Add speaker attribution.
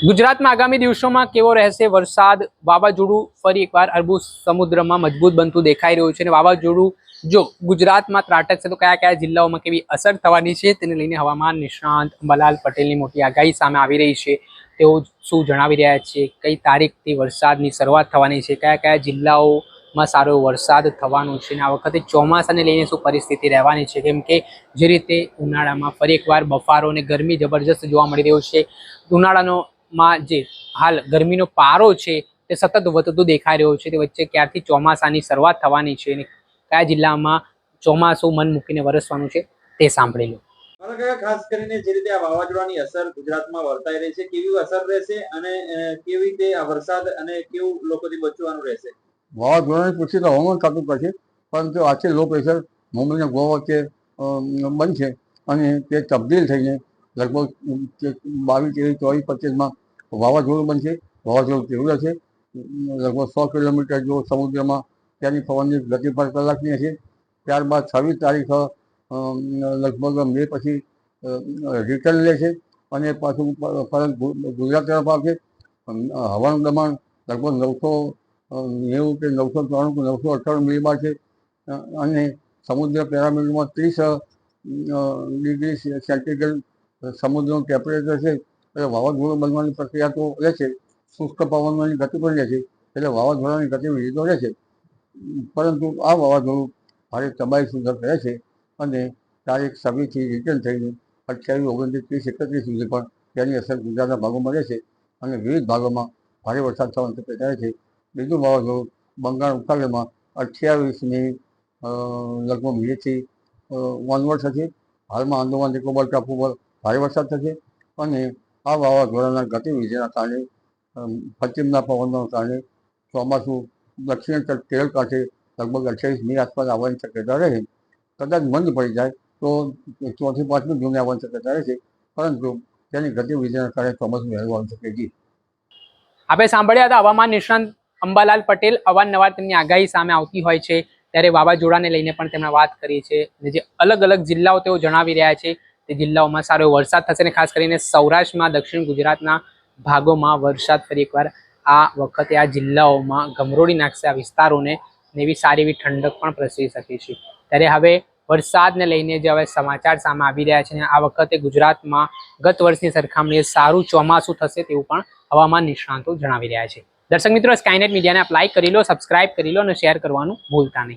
Speaker 1: ગુજરાતમાં આગામી દિવસોમાં કેવો રહેશે વરસાદ? વાવાઝોડું ફરી એકવાર અરબુ સમુદ્રમાં મજબૂત બનતું દેખાઈ રહ્યું છે અને વાવાઝોડું જો ગુજરાતમાં ત્રાટકશે તો કયા કયા જિલ્લાઓમાં કેવી અસર થવાની છે તેને લઈને હવામાન નિષ્ણાંત અંબાલાલ પટેલની મોટી આગાહી સામે આવી રહી છે. તેઓ શું જણાવી રહ્યા છે? કઈ તારીખથી વરસાદની શરૂઆત થવાની છે? કયા કયા જિલ્લાઓમાં સારો વરસાદ થવાનો છે? અને આ વખતે ચોમાસાને લઈને શું પરિસ્થિતિ રહેવાની છે? કેમ કે જે રીતે ઉનાળામાં ફરી એકવાર બફારો અને ગરમી જબરજસ્ત જોવા મળી રહ્યો છે. ઉનાળાનો માં જે હાલ ગરમીનો પારો છે તે સતત વધતો દેખાઈ રહ્યો છે. તે વચ્ચે ક્યારથી ચોમાસાની શરૂઆત થવાની છે અને કયા જિલ્લામાં ચોમાસું મન મૂકીને વરસવાનું છે તે સાંભળી લો.
Speaker 2: ખાસ કરીને જે રીતે આ વાવાઝોડાની અસર ગુજરાતમાં વર્તાઈ રહી છે કેવી અસર રહેશે અને કેવી રીતે આ વરસાદ અને કેવું લોકોથી બચવાનું રહેશે?
Speaker 3: વાવાઝોડાની પૂછી તો હવામાન ખાતું કરશે પરંતુ આજે લો પ્રેશર મુંબઈ અને ગોવા વચ્ચે બનશે અને તે તબદીલ થઈને લગભગ બાવીસ ત્રેવીસ ચોવીસ પચીસમાં વાવાઝોડું બનશે. વાવાઝોડું તીવ્ર છે લગભગ સો કિલોમીટર જો સમુદ્રમાં ત્યાંની પવનની ગતિ પર કલાકની હશે. ત્યારબાદ છવ્વીસ તારીખ લગભગ મે પછી રિટર્ન લેશે અને પાછું પરત ગુજરાત તરફ આવશે. હવાનું દબાણ લગભગ નવસો નેવું કે નવસો ત્રાણું કે નવસો અઠ્ઠાણું મિલીબાર છે. અને સમુદ્ર પેરામીટરમાં ત્રીસ ડિગ્રી સેન્ટીગ્રેડ સમુદ્રનું ટેમ્પરેચર છે, એટલે વાવાઝોડું બનવાની પ્રક્રિયા તો રહે છે, શુષ્ક પવનની ગતિ પણ રહે છે, એટલે વાવાઝોડાની ગતિવિધિ તો રહે છે. પરંતુ આ વાવાઝોડું ભારે તબાહી સુધર રહેશે અને તારીખ છવ્વીસથી રિટર્ન થઈને અઠ્યાવીસ, ઓગણત્રીસ ત્રીસ એકત્રીસ સુધી પણ તેની અસર ગુજરાતના ભાગોમાં રહે છે અને વિવિધ ભાગોમાં ભારે વરસાદ થવાની શક્યતા છે. બીજું વાવાઝોડું બંગાળ ઉપસાગરમાં અઠ્યાવીસમી લગભગ મેથી ઓનવર્ડ થશે હાલમાં આંદોમાન નિકોબાર ટાપુ પર ભારે વરસાદ થશે અને આ વાવાઝોડાના ગતિવિધિના કારણે પશ્ચિમના પવનના કારણે ચોમાસું દક્ષિણ તટ કેરળ કાંઠે લગભગ અઠ્યાવીસ મી આસપાસ આવવાની શક્યતા રહે. કદાચ મંદ પડી જાય તો ચોથી પાંચમી જૂને આવવાની શક્યતા રહેશે પરંતુ તેની ગતિવિધિના કારણે ચોમાસું વહેલું આવી શકે છે.
Speaker 1: આપણે સાંભળ્યા હતા હવામાન નિષ્ણાંત અંબાલાલ પટેલ અવારનવાર તેમની આગાહી સામે આવતી હોય છે, ત્યારે વાવાઝોડાને લઈને પણ તેમણે વાત કરી છે જે અલગ અલગ જિલ્લાઓ તેઓ જણાવી રહ્યા છે તે જિલ્લાઓમાં સારો વરસાદ થશે અને ખાસ કરીને સૌરાષ્ટ્રમાં, દક્ષિણ ગુજરાતના ભાગોમાં વરસાદ ફરી એકવાર આ વખતે આ જિલ્લાઓમાં ગમરોડી નાખશે. આ વિસ્તારોને એવી સારી એવી ઠંડક પણ પ્રસરી શકે છે. ત્યારે હવે વરસાદને લઈને જે હવે સમાચાર સામે આવી રહ્યા છે આ વખતે ગુજરાતમાં ગત વર્ષની સરખામણીએ સારું ચોમાસું થશે તેવું પણ હવામાન નિષ્ણાંતો જણાવી રહ્યા છે. દર્શક મિત્રો સ્કાયનેટ મીડિયાને આપ લાઇક કરી લો સબસ્ક્રાઇબ કરી લો અને શેર કરવાનું ભૂલતા નહીં.